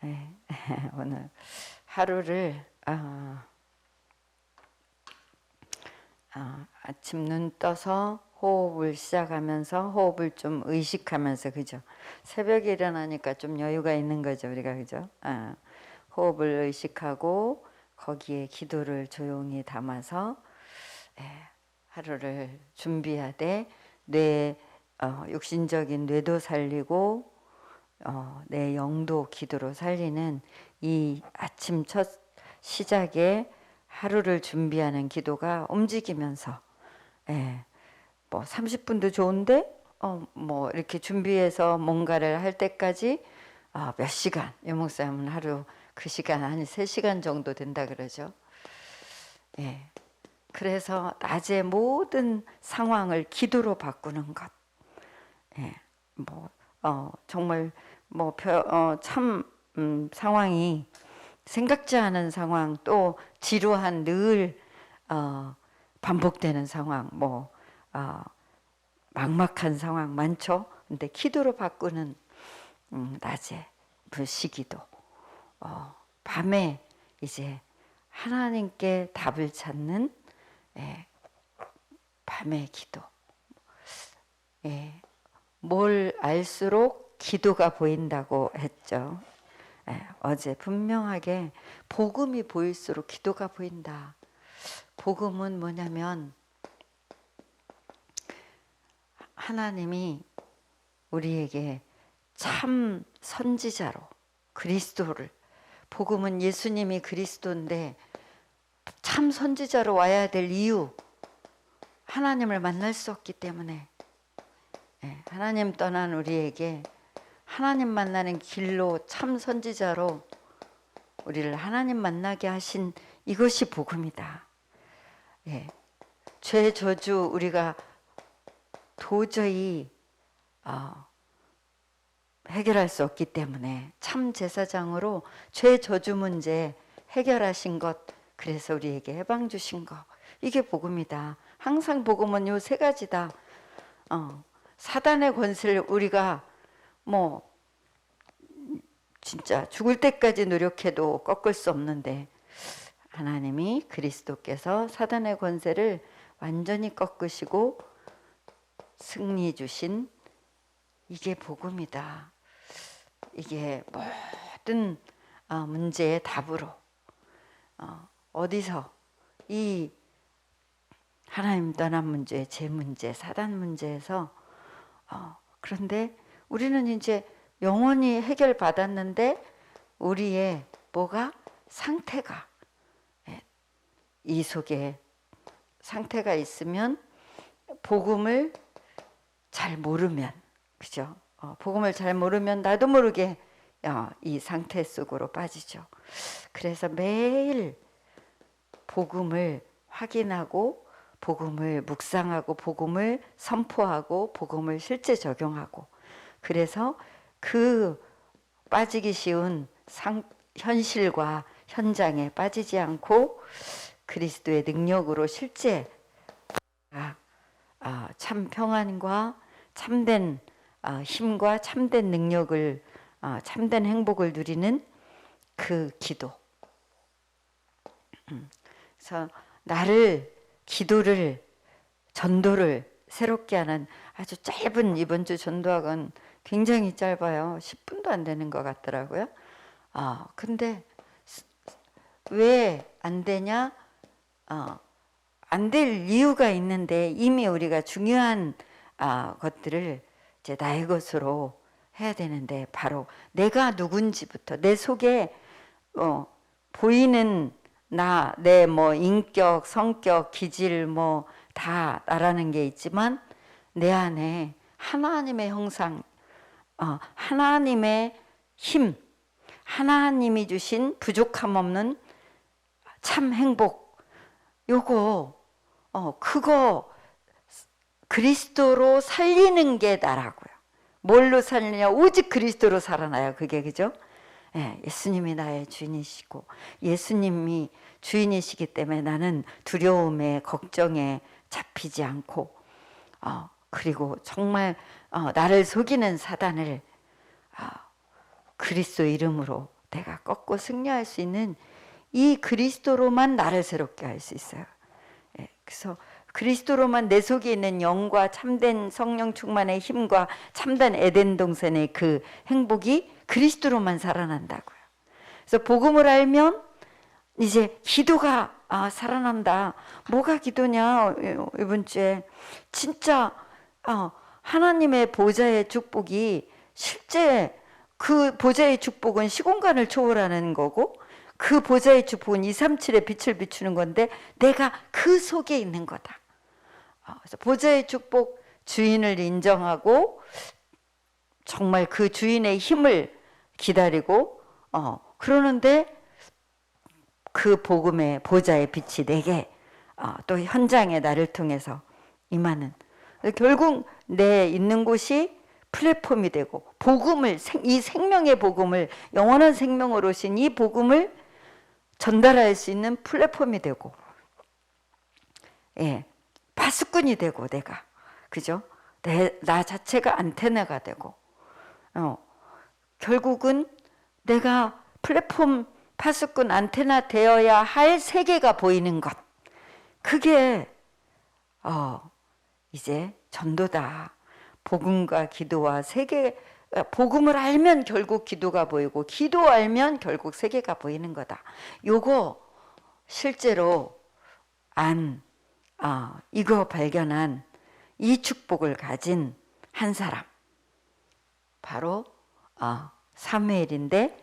네, 오늘 하루를 아, 아, 아침 눈 떠서 호흡을 시작하면서 호흡을 좀 의식하면서 그죠? 새벽에 일어나니까 좀 여유가 있는 거죠 우리가 그죠? 아, 호흡을 의식하고 거기에 기도를 조용히 담아서 예, 하루를 준비하되 뇌 어, 육신적인 뇌도 살리고 어, 내 영도 기도로 살리는 이 아침 첫 시작에 하루를 준비하는 기도가 움직이면서 예, 뭐 30분도 좋은데 어, 뭐 이렇게 준비해서 뭔가를 할 때까지 어, 몇 시간 유목사님은 하루 그 시간 한 3시간 정도 된다 그러죠. 예. 그래서 낮의 모든 상황을 기도로 바꾸는 것. 예. 뭐 어, 정말 뭐참 어, 음, 상황이 생각지 않은 상황 또 지루한 늘 어, 반복되는 상황 뭐 어, 막막한 상황 많죠. 근데 기도로 바꾸는 음, 낮에 그 시기도 어, 밤에 이제 하나님께 답을 찾는 예, 밤의 기도. 예, 뭘 알수록 기도가 보인다고 했죠. 예, 어제 분명하게 복음이 보일수록 기도가 보인다. 복음은 뭐냐면 하나님이 우리에게 참 선지자로 그리스도를 복음은 예수님이 그리스도인데 참 선지자로 와야 될 이유 하나님을 만날 수 없기 때문에 예, 하나님 떠난 우리에게 하나님 만나는 길로 참 선지자로 우리를 하나님 만나게 하신 이것이 복음이다. 예, 죄 저주 우리가 도저히 어, 해결할 수 없기 때문에 참 제사장으로 죄 저주 문제 해결하신 것 그래서 우리에게 해방 주신 것 이게 복음이다. 항상 복음은 요 세 가지다. 어, 사단의 권세를 우리가 뭐 진짜 죽을 때까지 노력해도 꺾을 수 없는데 하나님이 그리스도께서 사단의 권세를 완전히 꺾으시고 승리 주신 이게 복음이다. 이게 모든 어, 문제의 답으로 어, 어디서 이 하나님 떠난 문제, 제 문제, 사단 문제에서 어, 그런데 우리는 이제 영원히 해결 받았는데 우리의 뭐가 상태가 예, 이 속에 상태가 있으면 복음을 잘 모르면 그죠? 어, 복음을 잘 모르면 나도 모르게 어, 이 상태 속으로 빠지죠. 그래서 매일 복음을 확인하고 복음을 묵상하고 복음을 선포하고 복음을 실제 적용하고 그래서 그 빠지기 쉬운 상, 현실과 현장에 빠지지 않고 그리스도의 능력으로 실제 아, 아, 참 평안과 참된 아, 힘과 참된 능력을 아, 참된 행복을 누리는 그 기도. 음, 그래서 나를 기도를 전도를 새롭게 하는 아주 짧은 이번 주 전도학은 굉장히 짧아요. 10분도 안 되는 것 같더라고요. 아 근데 왜 안 되냐? 어, 안 될 이유가 있는데 이미 우리가 중요한 아, 것들을 이제 나의 것으로 해야 되는데 바로 내가 누군지부터 내 속에 어, 보이는 나, 내 뭐 인격, 성격, 기질 뭐 다 나라는 게 있지만 내 안에 하나님의 형상, 어, 하나님의 힘, 하나님이 주신 부족함 없는 참 행복, 요거, 어, 그거 그리스도로 살리는 게 나라고요. 뭘로 살리냐? 오직 그리스도로 살아나요. 그게 그죠? 예, 예수님이 나의 주인이시고 예수님이 주인이시기 때문에 나는 두려움에 걱정에 잡히지 않고 어, 그리고 정말 어, 나를 속이는 사단을 어, 그리스도 이름으로 내가 꺾고 승리할 수 있는 이 그리스도로만 나를 새롭게 할 수 있어요. 예, 그래서 그리스도로만 내 속에 있는 영과 참된 성령 충만의 힘과 참된 에덴 동산의 그 행복이 그리스도로만 살아난다고요. 그래서 복음을 알면 이제 기도가 아, 살아난다. 뭐가 기도냐? 이번 주에 진짜 어, 하나님의 보좌의 축복이 실제 그 보좌의 축복은 시공간을 초월하는 거고 그 보좌의 축복은 237의 빛을 비추는 건데 내가 그 속에 있는 거다. 어, 그래서 보좌의 축복 주인을 인정하고 정말 그 주인의 힘을 기다리고 어, 그러는데 그 복음의 보좌의 빛이 내게 어, 또 현장에 나를 통해서 임하는. 결국 내 있는 곳이 플랫폼이 되고 복음을 이 생명의 복음을 영원한 생명으로 오신 이 복음을 전달할 수 있는 플랫폼이 되고 예 파수꾼이 되고 내가. 그죠? 내 나 자체가 안테나가 되고 어 결국은 내가 플랫폼 파수꾼 안테나 되어야 할 세계가 보이는 것 그게 어 이제 전도다. 복음과 기도와 세계 복음을 알면 결국 기도가 보이고 기도 알면 결국 세계가 보이는 거다. 요거 실제로 안 아, 이거 발견한 이 축복을 가진 한 사람 바로 아, 사무엘인데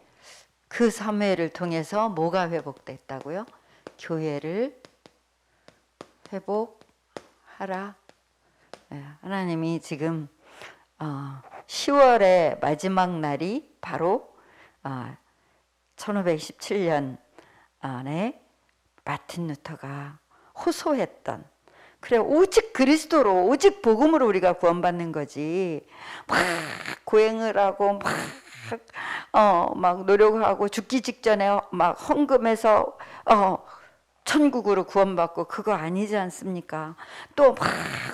그 사무엘을 통해서 뭐가 회복됐다고요? 교회를 회복하라 예, 하나님이 지금 10월의 어, 마지막 날이 바로 1517년 안에 마틴 루터가 호소했던 그래 오직 그리스도로 오직 복음으로 우리가 구원받는 거지 막 고행을 하고 막 어, 막 노력하고 죽기 직전에 막 헌금해서 어, 천국으로 구원받고 그거 아니지 않습니까? 또 막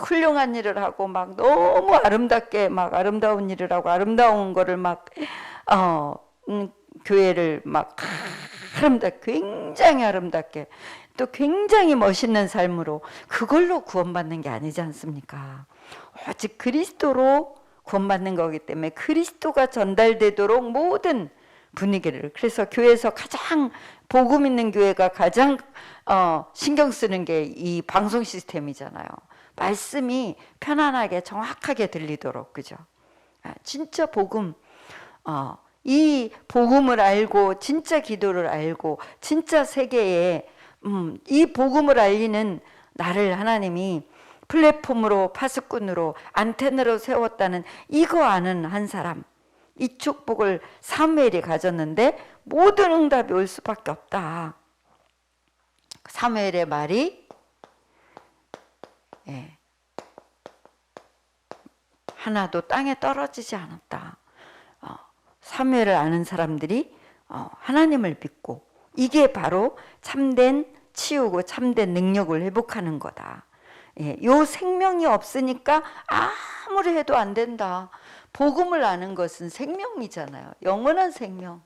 훌륭한 일을 하고 막 너무 아름답게 막 아름다운 일을 하고 아름다운 거를 막 어, 음, 교회를 막 아름답게 굉장히 아름답게 또 굉장히 멋있는 삶으로 그걸로 구원받는 게 아니지 않습니까? 오직 그리스도로 구원받는 거기 때문에 그리스도가 전달되도록 모든 분위기를 그래서 교회에서 가장 복음 있는 교회가 가장 어, 신경 쓰는 게 이 방송 시스템이잖아요. 말씀이 편안하게 정확하게 들리도록 그죠? 아, 진짜 복음 어, 이 복음을 알고 진짜 기도를 알고 진짜 세계에 음, 이 복음을 알리는 나를 하나님이 플랫폼으로 파수꾼으로 안테나로 세웠다는 이거 아는 한 사람 이 축복을 사무엘이 가졌는데 모든 응답이 올 수밖에 없다. 사무엘의 말이 예, 하나도 땅에 떨어지지 않았다. 어, 사무엘을 아는 사람들이 어, 하나님을 믿고 이게 바로 참된 치우고 참된 능력을 회복하는 거다. 예, 요 생명이 없으니까 아무리 해도 안 된다. 복음을 아는 것은 생명이잖아요. 영원한 생명.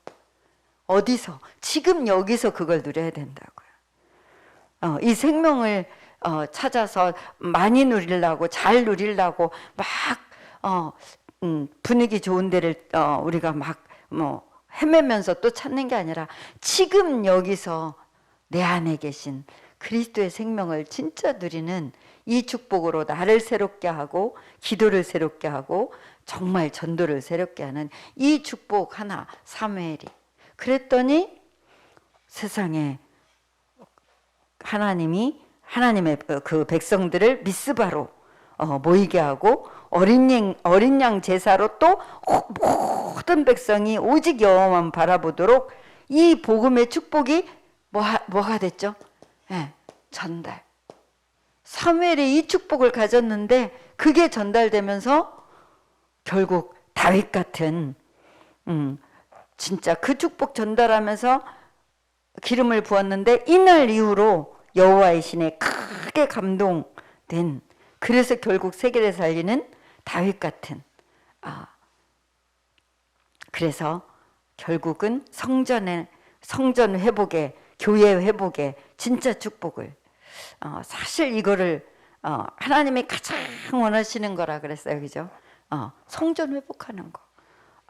어디서? 지금 여기서 그걸 누려야 된다고요. 어, 이 생명을 어, 찾아서 많이 누리려고 잘 누리려고 막 어, 음, 분위기 좋은 데를 어, 우리가 막뭐 헤매면서 또 찾는 게 아니라 지금 여기서 내 안에 계신 그리스도의 생명을 진짜 누리는 이 축복으로 나를 새롭게 하고 기도를 새롭게 하고 정말 전도를 새롭게 하는 이 축복 하나 사무엘이. 그랬더니 세상에 하나님이 하나님의 그 백성들을 미스바로 어, 모이게 하고 어린 양, 어린 양 제사로 또 모든 백성이 오직 여호와만 바라보도록 이 복음의 축복이 뭐, 뭐가 됐죠? 네, 전달. 사무엘이 이 축복을 가졌는데 그게 전달되면서 결국 다윗 같은 음, 진짜 그 축복 전달하면서 기름을 부었는데 이날 이후로 여호와의 신에 크게 감동된 그래서 결국 세계를 살리는 다윗 같은 아 그래서 결국은 성전의 성전 회복에 교회 회복에 진짜 축복을 어, 사실 이거를 어, 하나님이 가장 원하시는 거라 그랬어요, 그죠? 어, 성전 회복하는 거.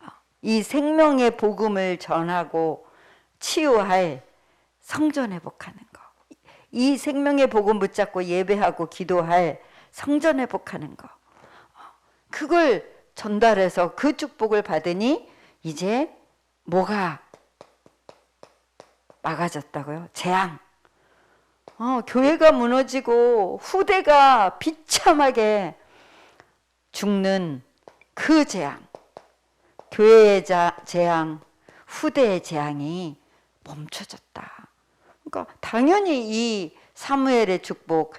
어, 이 생명의 복음을 전하고 치유할 성전 회복하는 거. 이 생명의 복음 붙잡고 예배하고 기도할 성전 회복하는 거. 어, 그걸 전달해서 그 축복을 받으니 이제 뭐가 막아졌다고요? 재앙. 어, 교회가 무너지고 후대가 비참하게 죽는 그 재앙. 교회의 자, 재앙, 후대의 재앙이 멈춰졌다. 그러니까 당연히 이 사무엘의 축복,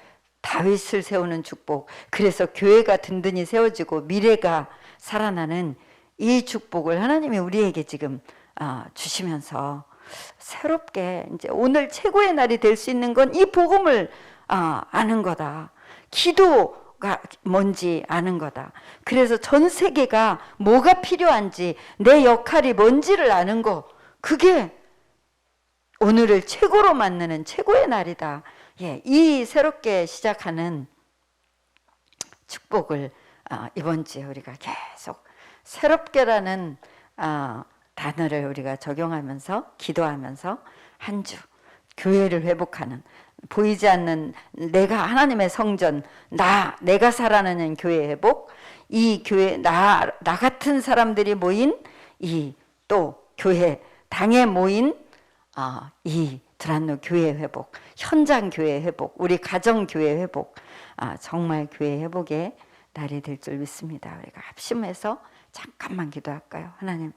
다윗을 세우는 축복, 그래서 교회가 든든히 세워지고 미래가 살아나는 이 축복을 하나님이 우리에게 지금 아, 주시면서 새롭게 이제 오늘 최고의 날이 될 수 있는 건 이 복음을 아, 아는 거다. 기도가 뭔지 아는 거다. 그래서 전 세계가 뭐가 필요한지 내 역할이 뭔지를 아는 거. 그게 오늘을 최고로 만드는 최고의 날이다. 예, 이 새롭게 시작하는 축복을 아, 이번 주에 우리가 계속 새롭게라는 아, 단어를 우리가 적용하면서 기도하면서 한 주 교회를 회복하는 보이지 않는 내가 하나님의 성전 나 내가 살아나는 교회 회복 이 교회 나 나 같은 사람들이 모인 이 또 교회 당에 모인 아, 이 드란노 교회 회복 현장 교회 회복 우리 가정 교회 회복 아, 정말 교회 회복의 날이 될 줄 믿습니다. 우리가 합심해서 잠깐만 기도할까요? 하나님